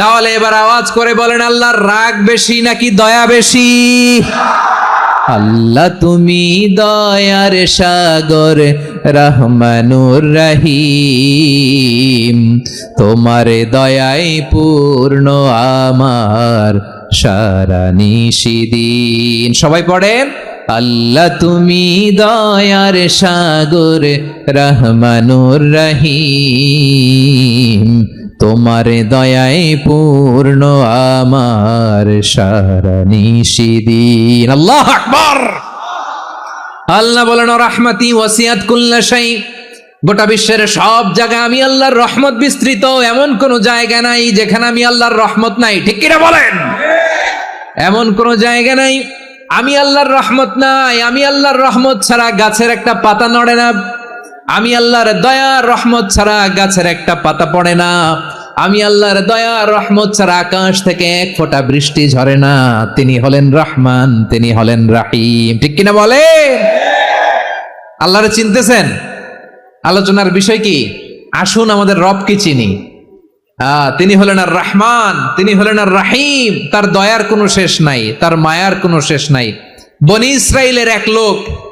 তাহলে এবার আওয়াজ করে বলেন, আল্লাহর রাগ বেশি নাকি দয়া বেশি? আল্লাহ তুমি দয়ার সাগর, রহমানুর রহিম। তোমার দয়াই পূর্ণ আমার সারা নিশিদিন। সবাই পড়েন, আল্লাহ তুমি দয়ার সাগর, রহমানুর রহিম। তোমার দয়াই পূর্ণ আমার সারা নিশিদিন আল্লাহ আকবার। আল্লাহ বলেন রহমতি ওয়াসিয়াত কুল্লা শাই। গোটা বিশ্বের সব জায়গায় আমি আল্লাহর রহমত বিস্তৃত। এমন কোন জায়গা নাই যেখানে আমি আল্লাহর রহমত নাই। ঠিক কিনা বলেন? এমন কোন জায়গা নাই। আমি আল্লাহর রহমত নাই। আমি আল্লাহর রহমত ছাড়া গাছের একটা পাতা নড়ে না। আমি আল্লাহর দয়া রহমত ছাড়া গাছের একটা পাতা পড়ে না। আমি আল্লাহর দয়া রহমত ছাড়া আকাশ থেকে এক ফোঁটা বৃষ্টি ঝরে না। তিনি হলেন রহমান তিনি হলেন রাহিম। ঠিক কিনা বলে? আল্লাহরে চিনতেছেন? আলোচনার বিষয় কি? আসুন আমাদের রবকে চিনি? আহ, তিনি হলেন আর রহমান তিনি হলেন আর রাহিম। তার দয়ার কোনো শেষ নাই তার মায়ার কোনো শেষ নাই। বনি ইসরায়েলের এক লোক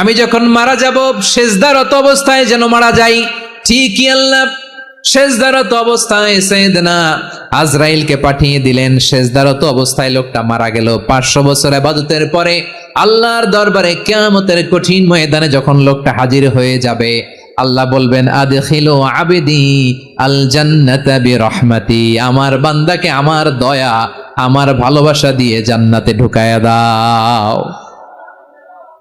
আমি যখন মারা যাব, শেষদারত অবস্থায় যেন মারা যাই, ঠিকই আল্লাহ। শেষদারত অবস্থায় সেদনা আজরাইলকে পাঠিয়ে দিলেন। শেষদারত অবস্থায় লোকটা মারা গেল। পাঁচশো বছর আবাদতের পরে আল্লাহর দরবারে কেয়ামতের কঠিন ময়দানে যখন লোকটা হাজির হয়ে যাবে, আল্লাহ বলবেন আবেদি বিরহমাতি। আমার বান্দাকে আমার দয়া, আমার ভালোবাসা দিয়ে জান্নাতে ঢুকায়া দাও।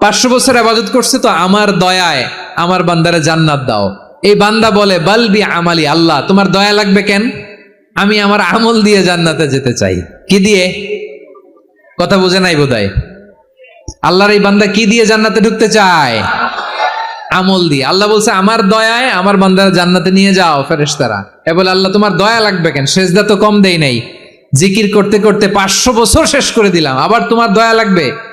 পাঁচশো বছর আবাদত করছে তো আমার দয়ায় আমার বান্দারে জান্নাত দাও। এই বান্দা বলে বালবি আমালি, আল্লাহ, তোমার দয়া লাগবে কেন? আমি আমার আমল দিয়ে জান্নাতে যেতে চাই। কি দিয়ে? কথা বুঝে নাই বোধহয়। আল্লাহর এই বান্দা কি দিয়ে জান্নাতে ঢুকতে চায়? আমল দিয়ে। আল্লাহ বলছে, আমার দয়ায় আমার বান্দার জান্নাতে নিয়ে যাও ফেরেশতারা। এ বলে, আল্লাহ, তোমার দয়া লাগবে কেন? সেজদা তো কম দেই নাই। জিকির করতে করতে পাঁচশো বছর শেষ করে দিলাম। আবার তোমার দয়া লাগবে?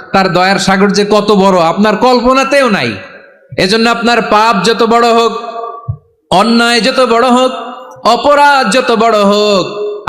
তার দয়ার সাগর যে কত বড়, আপনার কল্পনাতেও নাই। এজন্য আপনার পাপ যত বড় হোক, অন্যায় যত বড় হোক, অপরাধ যত বড় হোক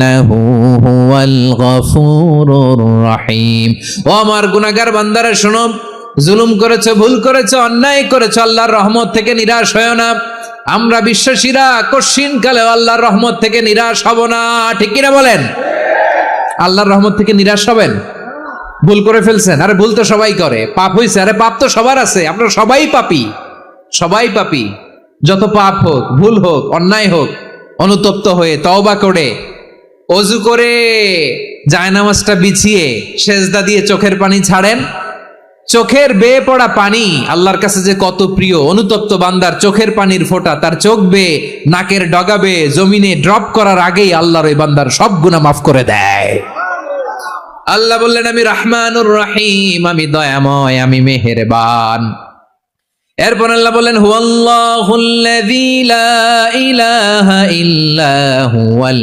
ইন্নাহু হুয়াল গফুরুর ও আমার গুনাহগার বান্দারা, শোনো, জুলুম করেছে, ভুল করেছে, অন্যায় করেছে, আল্লাহর রহমত থেকে নিরাশ হয় না। আমরা বিশ্বাসীরা কশিন কালে আল্লাহর রহমত থেকে নিরাশ হব না। ঠিক কিনা বলেন? আল্লাহর রহমত থেকে নিরাশ হবেন? ভুল করে ফেলছেন? আরে ভুল তো সবাই করে। পাপ হইছে? আরে পাপ তো সবার আছে। আমরা সবাই পাপি। সবাই পাপি। যত পাপ হোক, ভুল হোক, অন্যায় হোক, অনুতপ্ত হয়ে তওবা করে অজু করে জায়নামাজটা বিছিয়ে সেজদা দিয়ে চোখের পানি ছাড়েন। চোখের বেয়ে পড়া পানি আল্লাহর কাছে যে কত প্রিয়, অনুতপ্ত বান্দার চোখের পানির ফোঁটা, তার চোখ বেয়ে, নাকের ডগাবে জমিনে ড্রপ করার আগেই আল্লাহর ওই বান্দার সব গুণা মাফ করে দেয়। আল্লাহ বললেন, আমি রহমানুর রহিম, আমি দয়াময়, আমি মেহেরবান। এরপর আল্লাহ বললেন, হুয়াল্লাহুল্লাযী লা ইলাহা ইল্লা হুয়াল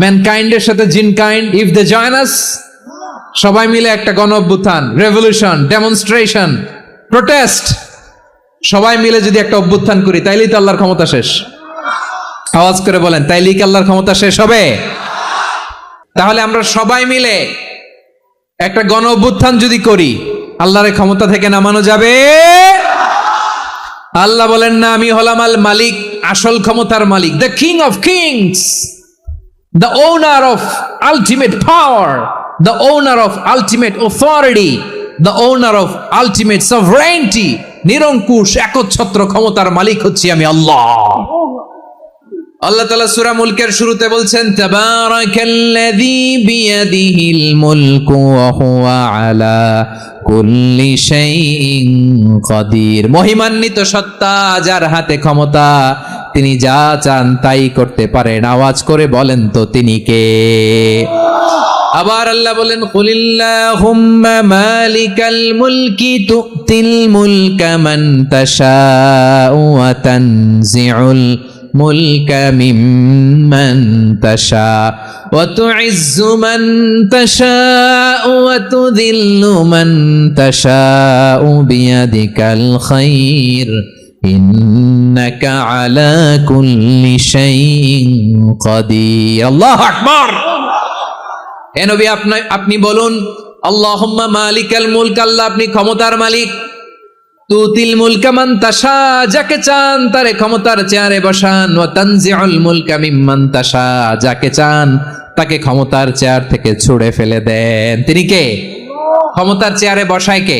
ম্যানকাইন্ডের সাথে jinn kind if they join us সবাই মিলে একটা গণ অভ্যুত্থান রেভলিউশন ডেমনস্ট্রেশন প্রোটেস্ট সবাই মিলে যদি একটা অভ্যুত্থান করি, তাইলেই তো আল্লাহর ক্ষমতা শেষ। আওয়াজ করে বলেন, তাইলেই কি আল্লাহর ক্ষমতা শেষ হবে? তাহলে আমরা সবাই মিলে একটা গণ অভ্যুত্থান যদি করি, আল্লাহর ক্ষমতা থেকে নামানো যাবে? আল্লাহ বলেন, না, আমি হলাম আল মালিক, আসল ক্ষমতার মালিক the king of kings the owner of ultimate power, the owner of ultimate authority, the owner of ultimate sovereignty, নিরঙ্কুশ একচ্ছত্র ক্ষমতার মালিক হচ্ছি আমি আল্লাহ। আল্লাহ তালা সুরা মুলকের শুরুতে বলছেন তাবারাকাল্লাযী বিয়াদিহিল মুলকু ওয়া হুয়া আলা কুল্লি শাইইন কাদির। মহিমান্বিত সত্তা যার হাতে ক্ষমতা তিনি যা চান তাই করতে পারেন। আওয়াজ করে বলেন তো তিনি কে? আবার আল্লাহ বলেন, কুলিল্লাহুম্মা মালিকাল মুলকি তুতিল মুলকা মান তাশাউ ওয়া তানজিউল মুলকা মিম্মান তাশা ওয়া তুইজ্জু তশা তাশা ওয়া তুযিল্লু মান তাশা বিয়াদিকাল খৈর إنك على كل شيء قدير الله أكبر এ নবী আপনি আপনি বলুন আল্লাহুম্মা মালিকাল মুলক আল্লাহ আপনি ক্ষমতার মালিক তুতিল মুলকা মান তাশা যাকে চান তারে ক্ষমতার চেয়ারে বসান ওয়া তানজিউল মুলকা মিম্মান তাশা যাকে চান তাকে ক্ষমতার চেয়ার থেকে ছুড়ে ফেলে দেন তিনি কে ক্ষমতার চেয়ারে বসায় কে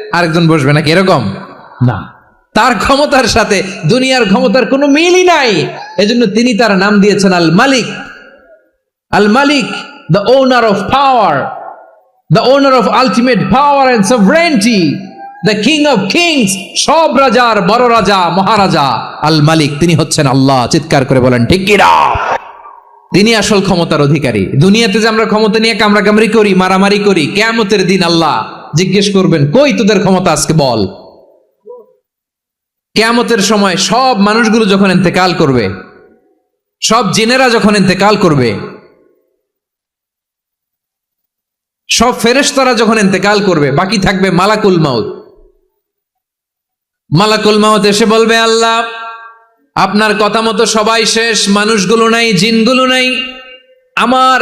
আরেকজন বসবে নাকি? এরকম? না। তার ক্ষমতার সাথে দুনিয়ার ক্ষমতার কোনো মিলই নাই। এজন্য তিনি তার নাম দিয়েছেন আল মালিক। আল মালিক the owner of power the owner of ultimate power and sovereignty the king of kings সব রাজার বড় রাজা মহারাজা আল মালিক। তিনি হচ্ছেন আল্লাহ চিৎকার করে বলেন ঠিক কিনা তিনি আসল ক্ষমতার অধিকারী। দুনিয়াতে যে আমরা ক্ষমতা নিয়ে কামড়াকামড়ি করি মারামারি করি কেয়ামতের দিন আল্লাহ জিজ্ঞেস করবেন, কই তোদের ক্ষমতা আজকে বল? কেয়ামতের সময় সব মানুষগুলো যখন ইন্তেকাল করবে, সব জিনেরা যখন ইন্তেকাল করবে, সব ফেরেশতারা যখন ইন্তেকাল করবে, বাকি থাকবে মালাকুল মাউত। মালাকুল মাউত এসে বলবে, আল্লাহ, আপনার কথা মতো সবাই শেষ, মানুষগুলো নাই, জিনগুলো নাই, আমার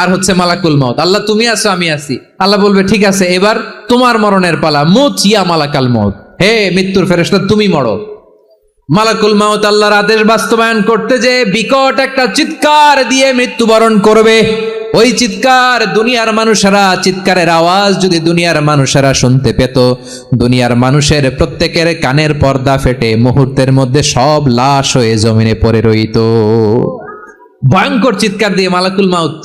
আর হচ্ছে মালাকুল মত আল্লাহ, তুমি আছো, আমি আছি। আল্লাহ বলবে, ঠিক আছে, এবার তোমার মরণের পালা। মুত ইয়া মালাকাল মত হে মৃত্যুর ফেরেশতা, তুমি মরো। মালাকুল মাউত আল্লাহর আদেশ বাস্তবায়ন করতে যে বিকট একটা চিৎকার দিয়ে মৃত্যুবরণ করবে, ওই চিৎকার দুনিয়ার মানুষেরা, চিৎকারের আওয়াজ যদি দুনিয়ার মানুষেরা শুনতে পেত, দুনিয়ার মানুষের প্রত্যেকের কানের পর্দা ফেটে মুহূর্তের মধ্যে সব লাশ হয়ে জমিনে পড়ে রইত। ভয়ঙ্কর চিৎকার দিয়ে মালাকুল মাউত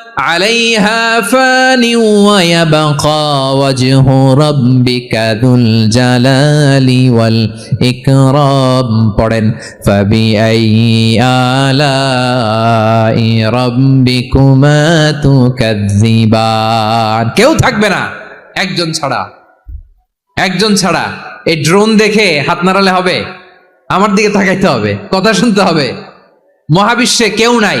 عليها فان ويبقى وجه ربك ذو الجلال والإكرام পড়েন فبأي آلاء ربكما تكذبان কেউ থাকবে না একজন ছাড়া একজন ছাড়া এই ড্রোন দেখে হাত নাড়ালে হবে আমার দিকে তাকাইতে হবে কথা শুনতে হবে মহাবিশ্বে কেউ নাই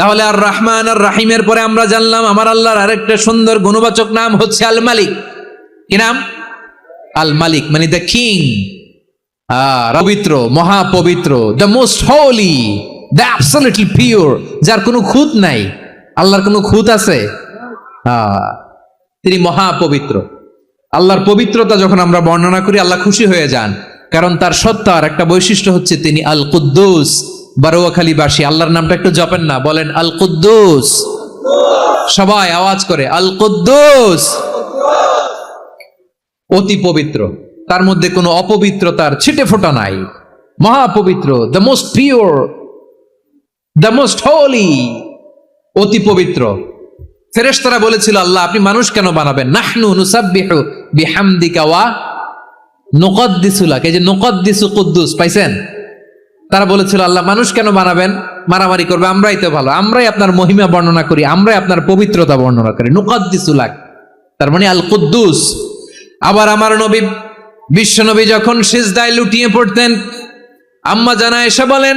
তাহলে আর রহমান আর রাহিমের পরে আমরা জানলাম আমার আল্লাহর আরেকটা সুন্দর গুণবাচক নাম হচ্ছে আল মালিক। কি নাম? আল মালিক মানে দ্য কিং পবিত্র, মহাপবিত্র the most holy the absolutely pure যার কোনো খুঁত নাই। আল্লাহর কোনো খুঁত আছে? তিনি মহাপবিত্র। আল্লাহর পবিত্রতা যখন আমরা বর্ণনা করি, আল্লাহ খুশি হয়ে যান। কারণ তার সত্তার একটা বৈশিষ্ট্য হচ্ছে তিনি আল কুদ্দুস বারোয়াখালীবাসী আল্লাহর নামটা একটু জপেন না, বলেন আল কুদ্দুস সবাই আওয়াজ করে আল কুদ্দুস অতি পবিত্র, তার মধ্যে কোনো অপবিত্রতার ছিটে ফোটা নাই। মহাপবিত্র the most pure the most holy অতি পবিত্র। ফেরেশতারা বলেছিল, আল্লাহ, আপনি মানুষ কেন বানাবেন? নাহনু নুসাব্বিহু বিহামদিকা ওয়া নুকদ্দিসুলাক এই যে নুকদ্দিসু কুদ্দুস, পাইছেন? তারা বলেছিল, আল্লাহ, মানুষ কেন বানাবেন? মারামারি করবে, আমরাই তো ভালো। আমরাই আপনার মহিমা বর্ণনা করি, আমরাই আপনার পবিত্রতা বর্ণনা করি। নুকদ্দিসুলাক তার মানে আল কুদ্দুস আবার আমার নবী, বিশ্ব নবী যখন সিজদায় লুটিয়ে পড়তেন, আম্মা জানা এসে বলেন,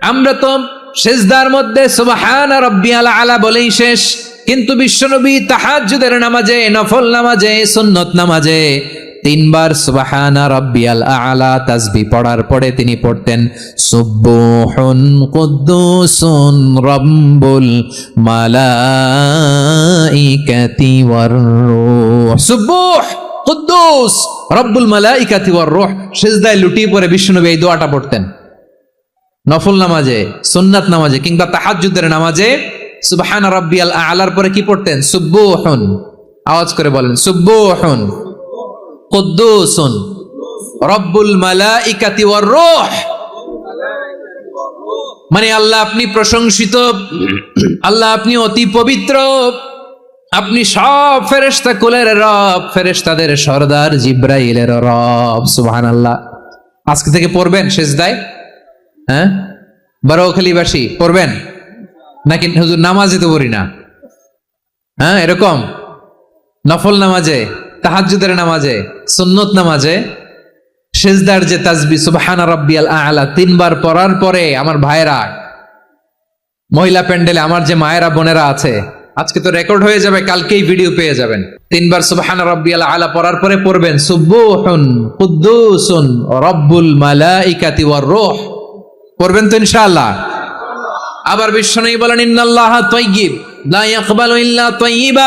আমরা তো সেজদার মধ্যে সুবহান রাব্বিয়াল আলা আলা বলেই শেষ। কিন্তু বিশ্বনবী তাহাজ্জুদের নামাজে, নফল নামাজে, সুন্নত নামাজে তিনবার সুবাহানা রব্বিয়াল আলা তাসবিহ পড়ার পরে তিনি পড়তেন, সুবহুন কুদ্দুসুন রাব্বুল মালাইকাতি ওয়ার রূহ। সুবহ, কুদ্দুস, রব্বুল মালাইকাতি ওয়ার রূহ। সিজদায় লুটিয়ে পড়ে বিশ্বনবী এই দোয়াটা পড়তেন। নফল নামাজে, সুন্নাত নামাজে কিংবা তাহাজ্জুদের নামাজে সুবহান রাব্বিয়াল আলার পরে কি পড়তেন? সুব্বুহুন আওয়াজ করে বলেন সুব্বুহুন কুদ্দুসুন রব্বুল মালাইকাতি ওয়ার রূহ মানে আল্লাহ আপনি প্রশংসিত, আল্লাহ আপনি অতি পবিত্র, আপনি সব ফেরেশতা কুলের রব, ফেরেশতাদের সর্দার জিব্রাইলের রব সুহান আল্লাহ আজকে থেকে পড়বেন শেষ দায় হ্যাঁ বারোখালীবাসী পড়বেন? নাকি হুজুর নামাজে তো পড়ি না? হ্যাঁ এরকম? নফল নামাজে? তাহাজ্জুদের নামাজে, সুন্নত নামাজে, সেজদার যে তাজবি সুবহানা রাব্বিয়াল আলা, তিনবার পড়ার পরে আমার ভাইরা মহিলা প্যান্ডেলে আমার যে মায়েরা, বোনেরা আছে, আজকে তো রেকর্ড হয়ে যাবে, কালকেই ভিডিও পেয়ে যাবেন। তিনবার সুবহানা রাব্বিয়াল আলা পড়ার পরে পড়বেন সুব্বুহুন কুদ্দুসুন রব্বুল মালাইকাতি ওয়ার রূহ। পড়বেন তো ইনশাআল্লাহ। আবার বিশ্বনবী বলেন, ইন্নাল্লাহ তাইয়্যিব, লা ইয়াকবালু ইল্লা তাইয়্যিবা।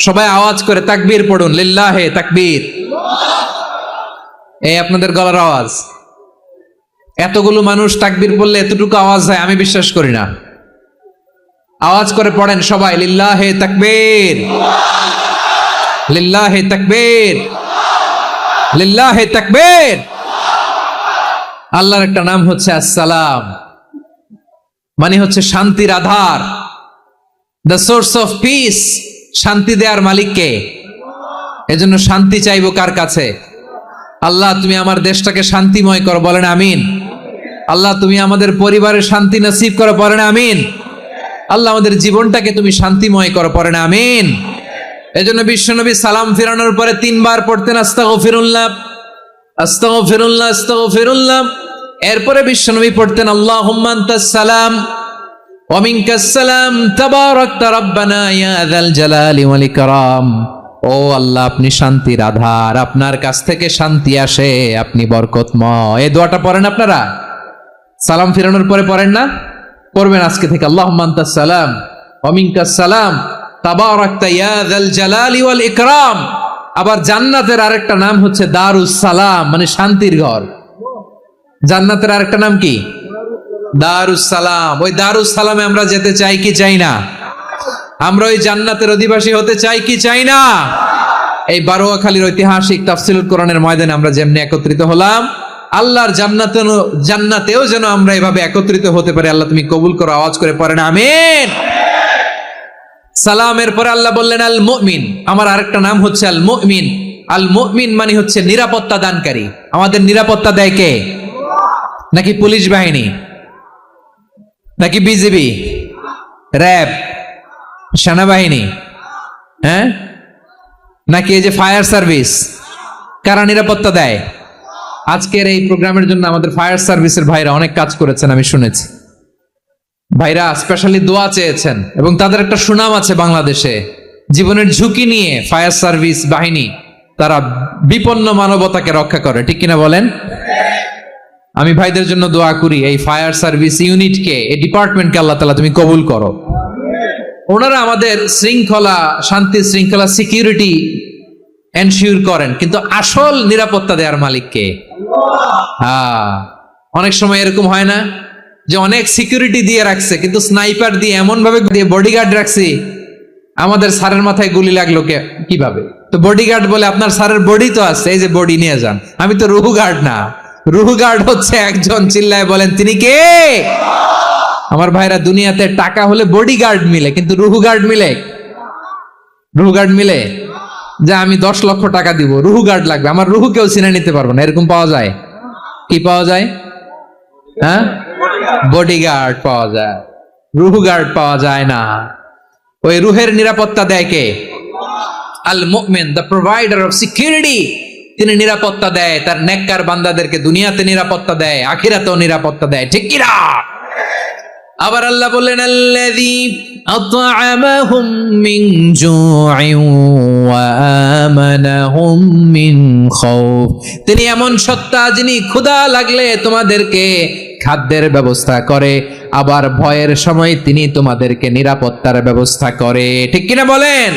সবাই আওয়াজ করে তাকবীর পড়ুন, লিল্লাহে তাকবীর। এই আপনাদের গলার আওয়াজ। এতগুলো মানুষ তাকবীর পড়লে এতটুকু আওয়াজ হয়, আমি বিশ্বাস করি না। আওয়াজ করে পড়েন সবাই, লিল্লাহে তাকবীর। লিল্লাহে তাকবীর। লিল্লাহে তাকবীর। আল্লাহর একটা নাম হচ্ছে আসসালাম। মানে হচ্ছে শান্তির আধার। দ্য সোর্স অফ পিস শান্তি দেওয়ার মালিককে এজন্য শান্তি চাইব কার কাছে? আল্লাহ, তুমি আমার দেশটাকে শান্তিময় করো, বলেন আমিন। আল্লাহ, তুমি আমাদের পরিবারের শান্তি নসিব করো পড়েন আমিন। আল্লাহ, আমাদের জীবনটাকে তুমি শান্তিময় করো পড়েন আমিন। এজন্য বিশ্বনবী সালাম ফেরানোর পরে তিনবার পড়তেন আস্তাগ ফিরুল্লাহ আস্তাগ ফিরুল্লাহ আস্তাগ ফিরুল্লাহ এরপরে বিশ্বনবী পড়তেন আল্লাহ সালাম ومنك السلام تبارك ربنا يا ذا الجلال والإكرام ও আল্লাহ আপনি শান্তির আধার আপনার কাছ থেকে শান্তি আসে আপনি বরকতময় এই দোয়াটা পড়েন আপনারা সালাম ফিরানোর পরে পড়েন না পড়বেন আজকে থেকে আল্লাহ সালাম অমিনকা সালাম তাবারাকতা ইয়া যাল জালালি ওয়াল ইকরাম আবার জান্নাতের আরেকটা নাম হচ্ছে দারুস সালাম মানে শান্তির ঘর জান্নাতের আরেকটা নাম কি দারুস সালাম ওই দারুস সালামে আমরা যেতে চাই কি চাই না? আমরা ওই জান্নাতের অধিবাসী হতে চাই কি চাই না? এই বারোয়াখালীর ঐতিহাসিক তাফসিল কোরআনের ময়দানে আমরা যেমনি একত্রিত হলাম, আল্লাহর জান্নাতে জান্নাতেও যেন আমরা এভাবে একত্রিত হতে পারি। আল্লাহ তুমি কবুল করো, আওয়াজ করে পড়েন, আমিন। সালামের পরে আল্লাহ বললেন আল মুমিন আমার আরেকটা নাম হচ্ছে আল মুমিন আল মুমিন মানে হচ্ছে নিরাপত্তা দানকারী। আমাদের নিরাপত্তা দেয় কে? নাকি পুলিশ বাহিনী? নাকি বিজিবি? র্যাব? সেনাবাহিনী? হ্যাঁ? নাকি এই যে ফায়ার সার্ভিস? কারা নিরাপত্তা দেয়? আজকের এই প্রোগ্রামের জন্য আমাদের ফায়ার সার্ভিসের ভাইরা অনেক কাজ করেছেন, আমি শুনেছি। ভাইরা স্পেশালি দোয়া চেয়েছেন এবং তাদের একটা সুনাম আছে বাংলাদেশে। জীবনের ঝুঁকি নিয়ে ফায়ার সার্ভিস বাহিনী তারা বিপন্ন মানবতাকে রক্ষা করে, ঠিক কিনা বলেন? আমি ভাইদের জন্য দোয়া করি, এই ফায়ার সার্ভিস ইউনিটকে, এই ডিপার্টমেন্টকে আল্লাহ তালা তুমি কবুল করো। ওনারা আমাদের শৃঙ্খলা, শান্তি শৃঙ্খলা, সিকিউরিটি এনশিওর করেন, কিন্তু আসল নিরাপত্তা দেওয়ার মালিককে হ্যাঁ অনেক সময় এরকম হয় না যে অনেক সিকিউরিটি দিয়ে রাখছে, কিন্তু স্নাইপার দিয়ে এমন ভাবে দিয়ে বডিগার্ড রাখছি, আমাদের স্যারের মাথায় গুলি লাগল কে, কীভাবে? তো বডিগার্ড বলে, আপনার স্যারের বডি তো আছে, এই যে বডি নিয়ে যান। আমি তো রুহু গার্ড না। রুহু গার্ড হচ্ছে একজন, চিল্লায় বলেন, তিনি কে? আমার ভাইরা, দুনিয়াতে টাকা হলে বডিগার্ড মিলে, কিন্তু রুহু গার্ড মিলে? রুহু গার্ড মিলে? যে আমি দশ লক্ষ টাকা দিব রুহু গার্ড লাগবে, আমার রুহু কেউ চিনে নিতে পারব না, এরকম পাওয়া যায়? কি পাওয়া যায়? হ্যাঁ? বডিগার্ড পাওয়া যায় রুহু গার্ড পাওয়া যায় না। ওই রুহের নিরাপত্তা দেয় কে? আল মুমিন দ্য প্রোভাইডার অফ সিকিউরিটি তিনি নিরাপত্তা দেয়, তার নেককার বান্দাদেরকে দুনিয়াতে নিরাপত্তা দেয়, আখিরাতেও নিরাপত্তা দেয়। ঠিক কিনা আবার আল্লাহ বললেন, আল্লাযী আত'আমাহুম মিন জু'ইন ওয়া আমানাহুম মিন খাউফ। তিনি এমন সত্তা যিনি ক্ষুধা লাগলে তোমাদেরকে খাদ্যের ব্যবস্থা করে, আবার ভয়ের সময় তিনি তোমাদেরকে নিরাপত্তার ব্যবস্থা করে। ঠিক কিনা বলেন?